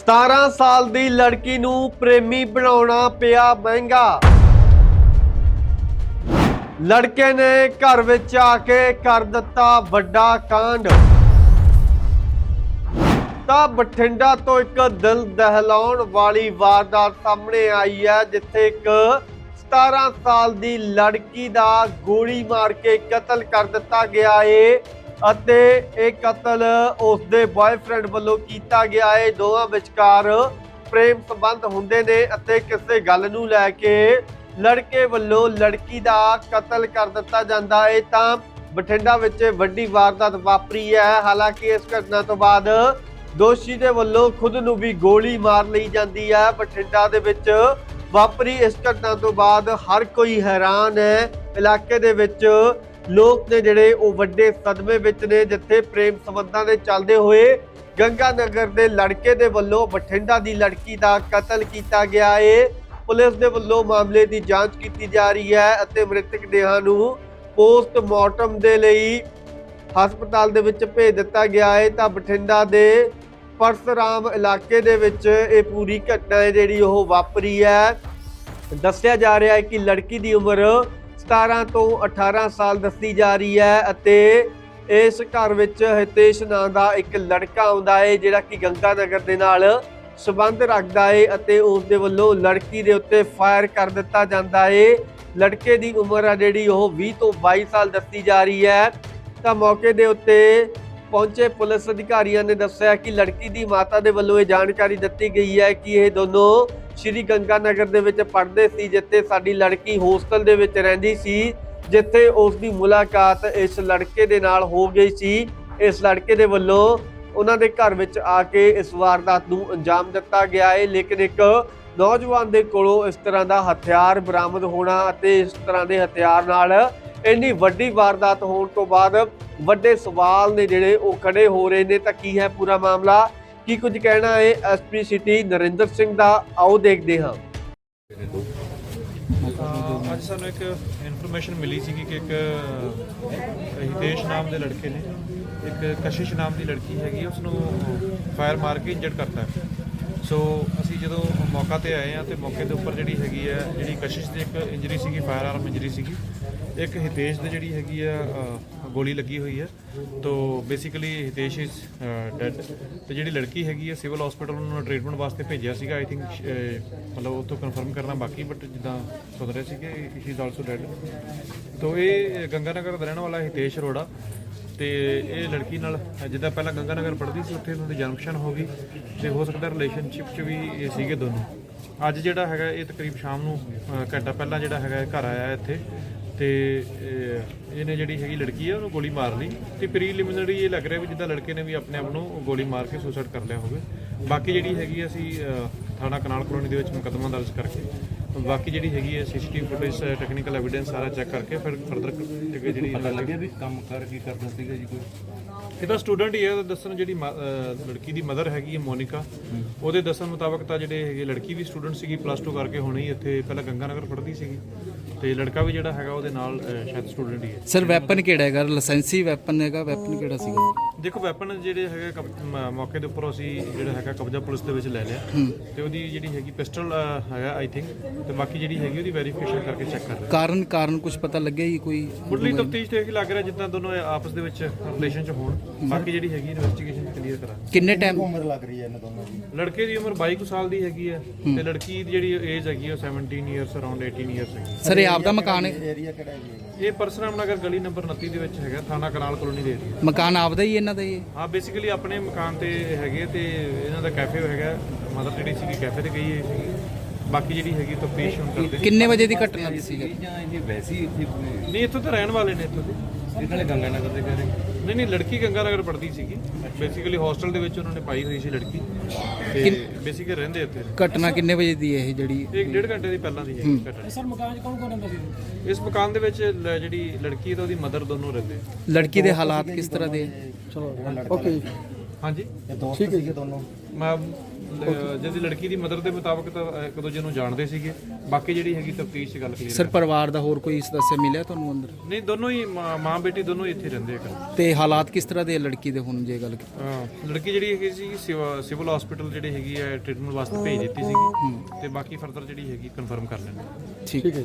17 ਸਾਲ ਦੀ ਲੜਕੀ ਨੂੰ ਪ੍ਰੇਮੀ ਬਣਾਉਣਾ ਪਿਆ ਮਹਿੰਗਾ। ਲੜਕੇ ਨੇ ਘਰ ਵਿੱਚ ਆ ਕੇ ਕਰ ਦਿੱਤਾ ਵੱਡਾ ਕਾਂਡ। ਤਾਂ ਬਠਿੰਡਾ ਤੋਂ ਇੱਕ ਦਿਲ ਦਹਿਲਾਉਣ ਵਾਲੀ ਵਾਰਦਾਤ ਸਾਹਮਣੇ ਆਈ ਹੈ, ਜਿੱਥੇ ਇੱਕ 17 ਸਾਲ ਦੀ ਲੜਕੀ ਦਾ ਗੋਲੀ ਮਾਰ ਕੇ ਕਤਲ ਕਰ ਦਿੱਤਾ ਗਿਆ ਏ। ਅਤੇ ਇਹ ਕਤਲ ਉਸ ਦੇ ਬॉयਫ੍ਰੈਂਡ ਵੱਲੋਂ ਕੀਤਾ ਗਿਆ ਹੈ। ਦੋਵਾਂ ਵਿਚਕਾਰ ਪ੍ਰੇਮ ਸੰਬੰਧ ਹੁੰਦੇ ਨੇ ਅਤੇ ਕਿਸੇ ਗੱਲ ਨੂੰ ਲੈ ਕੇ ਲੜਕੇ ਵੱਲੋਂ ਲੜਕੀ ਦਾ ਕਤਲ ਕਰ ਦਿੱਤਾ ਜਾਂਦਾ ਹੈ। ਤਾਂ ਬਠਿੰਡਾ ਵਿੱਚ ਵੱਡੀ ਵਾਰਦਾਤ ਵਾਪਰੀ ਹੈ। ਹਾਲਾਂਕਿ ਇਸ ਘਟਨਾ ਤੋਂ ਬਾਅਦ ਦੋਸ਼ੀ ਦੇ ਵੱਲੋਂ ਖੁਦ ਨੂੰ ਵੀ ਗੋਲੀ ਮਾਰ ਲਈ ਜਾਂਦੀ ਹੈ। ਬਠਿੰਡਾ ਦੇ ਵਿੱਚ ਵਾਪਰੀ ਇਸ ਘਟਨਾ ਤੋਂ ਬਾਅਦ ਹਰ ਕੋਈ ਹੈਰਾਨ ਹੈ। ਇਲਾਕੇ ਦੇ ਵਿੱਚ ਲੋਕ ਨੇ ਜਿਹੜੇ ਉਹ ਵੱਡੇ ਸਦਮੇ ਵਿੱਚ ਨੇ, ਜਿੱਥੇ ਪ੍ਰੇਮ ਸੰਬੰਧਾਂ ਦੇ ਚੱਲਦੇ ਹੋਏ ਗੰਗਾ ਨਗਰ ਦੇ ਲੜਕੇ ਦੇ ਵੱਲੋਂ ਬਠਿੰਡਾ ਦੀ ਲੜਕੀ ਦਾ ਕਤਲ ਕੀਤਾ ਗਿਆ ਏ। ਪੁਲਿਸ ਦੇ ਵੱਲੋਂ ਮਾਮਲੇ ਦੀ ਜਾਂਚ ਕੀਤੀ ਜਾ ਰਹੀ ਹੈ ਅਤੇ ਮ੍ਰਿਤਕ ਦੇਹਾਂ ਨੂੰ ਪੋਸਟਮਾਰਟਮ ਦੇ ਲਈ ਹਸਪਤਾਲ ਦੇ ਵਿੱਚ ਭੇਜ ਦਿੱਤਾ ਗਿਆ ਹੈ ਤਾਂ ਬਠਿੰਡਾ ਦੇ ਪਰਸਰਾਮ ਇਲਾਕੇ ਦੇ ਵਿੱਚ ਇਹ ਪੂਰੀ ਘਟਨਾ ਹੈ ਜਿਹੜੀ ਉਹ ਵਾਪਰੀ ਹੈ। ਦੱਸਿਆ ਜਾ ਰਿਹਾ ਹੈ ਕਿ ਲੜਕੀ ਦੀ ਉਮਰ 17 ਤੋਂ 18 ਸਾਲ ਦੱਸੀ ਜਾ ਰਹੀ ਹੈ ਅਤੇ ਇਸ ਘਰ ਵਿੱਚ ਹਿਤੇਸ਼ ਨਾਂ ਦਾ ਇੱਕ ਲੜਕਾ ਆਉਂਦਾ ਹੈ, ਜਿਹੜਾ ਕਿ ਗੰਗਾ ਨਗਰ ਦੇ ਨਾਲ ਸਬੰਧ ਰੱਖਦਾ ਹੈ ਅਤੇ ਉਸ ਦੇ ਵੱਲੋਂ ਲੜਕੀ ਦੇ ਉੱਤੇ ਫਾਇਰ ਕਰ ਦਿੱਤਾ ਜਾਂਦਾ ਹੈ। ਲੜਕੇ ਦੀ ਉਮਰ ਆ ਜਿਹੜੀ ਉਹ 20 ਤੋਂ 22 ਸਾਲ ਦੱਸੀ ਜਾ ਰਹੀ ਹੈ। ਤਾਂ ਮੌਕੇ ਦੇ ਉੱਤੇ ਪਹੁੰਚੇ ਪੁਲਿਸ ਅਧਿਕਾਰੀਆਂ ਨੇ ਦੱਸਿਆ ਕਿ ਲੜਕੀ ਦੀ ਮਾਤਾ ਦੇ ਵੱਲੋਂ ਇਹ ਜਾਣਕਾਰੀ ਦਿੱਤੀ ਗਈ ਹੈ ਕਿ ਇਹ ਦੋਨੋਂ ਸ਼੍ਰੀ ਗੰਗਾ ਨਗਰ ਦੇ ਵਿੱਚ ਪੜ੍ਹਦੇ ਸੀ, ਜਿੱਥੇ ਸਾਡੀ ਲੜਕੀ ਹੋਸਟਲ ਦੇ ਵਿੱਚ ਰਹਿੰਦੀ ਸੀ, ਜਿੱਥੇ ਉਸ ਦੀ ਮੁਲਾਕਾਤ ਇਸ ਲੜਕੇ ਦੇ ਨਾਲ ਹੋ ਗਈ ਸੀ। ਇਸ ਲੜਕੇ ਦੇ ਵੱਲੋਂ ਉਹਨਾਂ ਦੇ ਘਰ ਵਿੱਚ ਆ ਕੇ ਇਸ ਵਾਰਦਾਤ ਨੂੰ ਅੰਜਾਮ ਦਿੱਤਾ ਗਿਆ ਹੈ ਲੇਕਿਨ ਇੱਕ ਨੌਜਵਾਨ ਦੇ ਕੋਲੋਂ ਇਸ ਤਰ੍ਹਾਂ ਦਾ ਹਥਿਆਰ ਬਰਾਮਦ ਹੋਣਾ ਅਤੇ ਇਸ ਤਰ੍ਹਾਂ ਦੇ ਹਥਿਆਰ ਨਾਲ ਇੰਨੀ ਵੱਡੀ ਵਾਰਦਾਤ ਹੋਣ ਤੋਂ ਬਾਅਦ ਵੱਡੇ ਸਵਾਲ ਨੇ ਜਿਹੜੇ ਉਹ ਖੜੇ ਹੋ ਰਹੇ ਨੇ। ਤਾਂ ਕੀ ਹੈ ਪੂਰਾ ਮਾਮਲਾ? ਕੀ ਕੁਝ ਕਹਿਣਾ ਹੈ ਐਸਪੀ ਸਿਟੀ ਨਰਿੰਦਰ ਸਿੰਘ ਦਾ, ਆਓ ਦੇਖਦੇ ਹਾਂ ਅੱਜ ਸਾਨੂੰ ਇੱਕ ਇਨਫੋਰਮੇਸ਼ਨ ਮਿਲੀ ਸੀ ਕਿ ਇੱਕ ਹਿਤੇਸ਼ ਨਾਮ ਦੇ ਲੜਕੇ ਨੇ, ਇੱਕ ਕਸ਼ਿਸ਼ ਨਾਮ ਦੀ ਲੜਕੀ ਹੈਗੀ ਉਸ ਨੂੰ ਫਾਇਰ ਮਾਰ ਕੇ ਇੰਜਰਡ ਕਰਤਾ ਹੈ। ਸੋ ਅਸੀਂ ਜਦੋਂ ਮੌਕਾ ਤੇ ਆਏ ਆ ਤੇ ਮੌਕੇ ਦੇ ਉੱਪਰ ਜਿਹੜੀ ਹੈਗੀ ਹੈ, ਜਿਹੜੀ ਕਸ਼ਿਸ਼ ਦੀ ਇੱਕ ਇੰਜਰੀ ਸੀਗੀ ਫਾਇਰ ਆਰਮ ਇੰਜਰੀ ਸੀਗੀ, ਇੱਕ ਹਿਤੇਸ਼ ਦੇ ਜਿਹੜੀ ਹੈਗੀ ਆ ਗੋਲੀ ਲੱਗੀ ਹੋਈ ਹੈ। ਤੋ ਬੇਸਿਕਲੀ ਹਿਤੇਸ਼ ਇਜ਼ ਡੈਡ ਤੇ ਜਿਹੜੀ ਲੜਕੀ ਹੈਗੀ ਹੈ ਸਿਵਲ ਹਸਪੀਟਲ ਨੂੰ ਟ੍ਰੀਟਮੈਂਟ ਵਾਸਤੇ ਭੇਜਿਆ ਸੀਗਾ ਆਈ ਥਿੰਕ ਮਤਲਬ ਉਹ ਤੋਂ ਕਨਫਰਮ ਕਰਨਾ ਬਾਕੀ ਬਟ ਜਿੱਦਾਂ ਸੁਣ ਰਹੇ ਸੀਗੇ ਹੀ ਇਜ਼ ਆਲਸੋ ਡੈਡ ਤੋ ਇਹ ਗੰਗਾਨਗਰ ਦਾ ਰਹਿਣ ਵਾਲਾ ਹਿਤੇਸ਼ ਅਰੋੜਾ ਤੇ ਇਹ ਲੜਕੀ ਨਾਲ ਜਿੱਦਾਂ ਪਹਿਲਾਂ ਗੰਗਾ ਨਗਰ ਪੜ੍ਹਦੀ ਸੀ ਉੱਥੇ ਉਹਨਾਂ ਦੀ ਜਨਮਸ਼ਨ ਹੋ ਗਈ ਤੇ ਹੋ ਸਕਦਾ ਰਿਲੇਸ਼ਨਸ਼ਿਪ 'ਚ ਵੀ ਇਹ ਸੀਗੇ ਦੋਨੋਂ। ਅੱਜ ਜਿਹੜਾ ਹੈਗਾ ਇਹ ਤਕਰੀਬ ਸ਼ਾਮ ਨੂੰ ਅਹ, ਘੰਟਾ ਪਹਿਲਾਂ ਜਿਹੜਾ ਹੈਗਾ ਇਹ ਘਰ ਆਇਆ ਇੱਥੇ ਤੇ ਇਹ- ਇਹਨੇ ਜਿਹੜੀ ਹੈਗੀ ਲੜਕੀ ਆ ਉਹਨੂੰ ਗੋਲੀ ਮਾਰ ਲਈ ਤੇ ਪ੍ਰੀਲਿਮਿਨਰੀ ਇਹ ਲੱਗ ਰਿਹਾ ਵੀ ਜਿੱਦਾਂ ਲੜਕੇ ਨੇ ਵੀ ਆਪਣੇ ਆਪ ਨੂੰ ਗੋਲੀ ਮਾਰ ਕੇ ਸੁਸਾਈਡ ਕਰ ਲਿਆ ਹੋਵੇ। ਬਾਕੀ ਜਿਹੜੀ ਹੈਗੀ ਆ ਅਸੀਂ ਅਹ, ਥਾਣਾ ਕਨਾਲ ਕਲੋਨੀ ਦੇ ਵਿੱਚ ਮੁਕੱਦਮਾ ਦਰਜ ਕਰਕੇ ਬਾਕੀ ਜਿਹੜੀ ਹੈਗੀ ਹੈ ਸੀਸੀਟੀਵੀ ਫੁਟੇਜ ਟੈਕਨੀਕਲ ਐਵੀਡੈਂਸ ਸਾਰਾ ਚੈੱਕ ਕਰਕੇ ਫਿਰ ਫਰਦਰ ਜਿਹੜੀ ਪਤਾ ਲੱਗਿਆ ਵੀ ਕੰਮ ਕਰ ਕੀ ਕਰਦਾ ਸੀਗਾ ਜੀ ਕੋਈ? ਇਹ ਤਾਂ ਸਟੂਡੈਂਟ ਹੀ ਹੈ ਦੱਸਣ ਜਿਹੜੀ ਲੜਕੀ ਦੀ ਮਦਰ ਹੈਗੀ ਹੈ ਮੋਨਿਕਾ। ਉਹਦੇ ਦੱਸਣ ਮੁਤਾਬਕ ਤਾਂ ਜਿਹੜੇ ਹੈਗੇ ਲੜਕੀ ਵੀ ਸਟੂਡੈਂਟ ਸੀਗੀ ਪਲੱਸ 2 ਕਰਕੇ ਹੁਣੇ ਹੀ ਇੱਥੇ ਪਹਿਲਾਂ ਗੰਗਾ ਨਗਰ ਪੜ੍ਹਦੀ ਸੀਗੀ। ਤੇ ਲੜਕਾ ਵੀ ਜਿਹੜਾ ਹੈਗਾ ਉਹਦੇ ਨਾਲ ਸ਼ਾਇਦ ਸਟੂਡੈਂਟ ਹੀ ਹੈ। ਸਰ ਵੈਪਨ ਕਿਹੜਾ ਹੈਗਾ? ਲਾਇਸੈਂਸੀ ਵੈਪਨ ਹੈਗਾ ਵੈਪਨ ਕਿਹੜਾ ਸੀਗਾ? ਦੇਖੋ ਵੈਪਨ ਜਿਹੜੇ ਹੈਗੇ ਮੌਕੇ ਦੇ ਉੱਪਰ ਅਸੀਂ ਜਿਹੜਾ ਹੈਗਾ ਕਬਜ਼ਾ ਪੁਲਿਸ ਦੇ ਵਿੱਚ ਲੈ ਲਿਆ। ਤੇ ਉਹਦੀ ਜਿਹੜੀ ਹੈਗੀ ਪਿਸਟਲ ਹੈਗਾ ਆਈ ਥਿੰਕ ਤੇ ਬਾਕੀ ਜਿਹੜੀ ਹੈਗੀ ਉਹਦੀ ਵੈਰੀਫਿਕੇਸ਼ਨ ਕਰਕੇ ਚੈੱਕ ਕਰ ਰਹੇ ਕਾਰਨ ਕਾਰਨ ਕੁਝ ਪਤਾ ਲੱਗਿਆ ਜੀ ਕੋਈ ਮੁੱਢਲੀ ਤਫਤੀਸ਼ ਤੇ ਇਹ ਲੱਗ ਰਿਹਾ ਜਿੱਦਾਂ ਦੋਨੋਂ ਆਪਸ ਦੇ ਵਿੱਚ ਰਿਲੇਸ਼ਨ ਚ ਹੋਣ। ਬਾਕੀ ਜਿਹੜੀ ਹੈਗੀ ਇਨਵੈਸਟੀਗੇਸ਼ਨ ਕਲੀਅਰ ਕਰਾਂਗੇ। ਕਿੰਨੇ ਟਾਈਮ ਉਮਰ ਲੱਗ ਰਹੀ ਹੈ ਇਹਨਾਂ ਦੋਨਾਂ ਦੀ? ਲੜਕੇ ਦੀ ਉਮਰ 22 ਕੁ ਸਾਲ ਦੀ ਹੈਗੀ ਹੈ ਤੇ ਲੜਕੀ ਦੀ ਜਿਹੜੀ ਏਜ ਹੈਗੀ ਹੈ ਉਹ 17 ਇਅਰਸ ਅਰਾਊਂਡ 18 ਇਅਰਸ ਹੈਗੀ। ਸਰ ਇਹ ਆਪਦਾ ਮਕਾਨ ਹੈ? ਏਰੀਆ ਕਿਹੜਾ ਹੈ? ਇਹ ਪਰਸਰਾਮ ਨਗਰ ਗਲੀ ਨੰਬਰ 29 ਦੇ ਵਿੱਚ ਹੈਗਾ ਥਾਣਾ ਕਨਾਲ ਕਲੋਨੀ ਦੇ ਏਰੀਆ ਮਕਾਨ ਆਪਦਾ ਹੀ ਇਹਨਾਂ ਦਾ ਹੀ ਹੈ ਹਾਂ ਬੇਸਿਕਲੀ ਆਪਣੇ ਮਕਾਨ ਤੇ ਹੈਗੇ ਤੇ ਇਹਨਾਂ ਦਾ ਕੈਫੇ ਹੈਗਾ ਮਦਰ ਜਿਹੜੀ ਸੀਗੀ ਕੈਫੇ ਤੇ ਗਈ ਸੀਗੀ। ਬਾਕੀ ਜਿਹੜੀ ਹੈਗੀ ਤਫਤੀਸ਼ ਹੁਣ ਕਰਦੇ ਕਿੰਨੇ ਵਜੇ ਦੀ ਘਟਨਾ ਦੀ ਸੀਗੀ? ਜਾਂ ਇਹ ਵੈਸੀ ਇੱਥੇ ਨਹੀਂ ਇੱਥੋਂ ਤਾਂ ਰਹਿਣ ਵਾਲੇ ਨੇ ਇੱਥੋਂ ਦੇ। ਇਹ ਨਾਲੇ ਗੰਗਾ ਨਗਰ ਦੇ ਘਰੇ ਨਹੀਂ ਨਹੀਂ ਲੜਕੀ ਗੰਗਾ ਨਗਰ ਪੜ੍ਹਦੀ ਸੀਗੀ। ਬੇਸਿਕਲੀ ਹੋਸਟਲ ਦੇ ਵਿੱਚ ਉਹਨਾਂ ਨੇ ਪਾਈ ਹੋਈ ਸੀ ਲੜਕੀ। ਤੇ ਬੇਸਿਕਲੀ ਰਹਿੰਦੇ ਇੱਥੇ। ਘਟਨਾ ਕਿੰਨੇ ਵਜੇ ਦੀ ਹੈ ਇਹ ਜਿਹੜੀ ਇੱਕ ਡੇਢ ਘੰਟੇ ਦੀ ਪਹਿਲਾਂ ਦੀ ਹੈ। ਘਟਨਾ। ਸਰ ਮਕਾਨ 'ਚ ਕੌਣ ਕੌਣ ਰਹਿੰਦਾ ਸੀ? ਇਸ ਮਕਾਨ ਦੇ ਵਿੱਚ ਲ- ਜਿਹੜੀ ਲੜਕੀ ਤੇ ਉਹਦੀ ਮਦਰ ਦੋਨੋਂ ਰਹਿੰਦੇ। ਲੜਕੀ ਦੇ ਹਾਲਾਤ ਕਿਸ ਤਰ੍ਹਾਂ ਦੇ ਹੈ? ਓਕੇ ਹਾਂਜੀ। ਇਹ ਦੋਸਤ ਸੀਗੇ ਦੋਨੋਂ। ਮੈਂ ਜਿਹਦੀ ਲੜਕੀ ਦੀ ਮਦਰ ਦੇ ਮੁਤਾਬਕ ਤਾਂ ਇੱਕ ਦੂਜੇ ਨੂੰ ਜਾਣਦੇ ਸੀਗੇ। ਬਾਕੀ ਜਿਹੜੀ ਹੈਗੀ ਤਫਤੀਸ਼ 'ਚ ਗੱਲ ਕਲੀਅਰ ਸਰ ਪਰਿਵਾਰ ਦਾ ਹੋਰ ਕੋਈ ਸਦੱਸਿਆ ਮਿਲਿਆ ਤੁਹਾਨੂੰ ਅੰਦਰ? ਨਹੀਂ ਦੋਨੋਂ ਹੀ ਮਾਂ ਮਾਂ ਬੇਟੀ ਦੋਨੋਂ ਹੀ ਇੱਥੇ ਰਹਿੰਦੇ ਆ ਤੇ ਹਾਲਾਤ ਕਿਸ ਤਰ੍ਹਾਂ ਦੇ ਆ ਲੜਕੀ ਦੇ ਹੁਣ ਜੇ ਗੱਲ ਕੀਤੀ? ਅਹ, ਲੜਕੀ ਜਿਹੜੀ ਹੈਗੀ ਸੀ ਸਿਵ- ਸਿਵਲ ਹਸਪੀਟਲ ਜਿਹੜੀ ਹੈਗੀ ਹੈ ਟ੍ਰੀਟਮੈਂਟ ਵਾਸਤੇ ਭੇਜ ਦਿੱਤੀ ਸੀਗੀ। ਤੇ ਬਾਕੀ ਫਰਦਰ ਜਿਹੜੀ ਹੈਗੀ ਕਨਫਰਮ ਕਰ ਲੈਣੀ ਠੀਕ। ਹੈ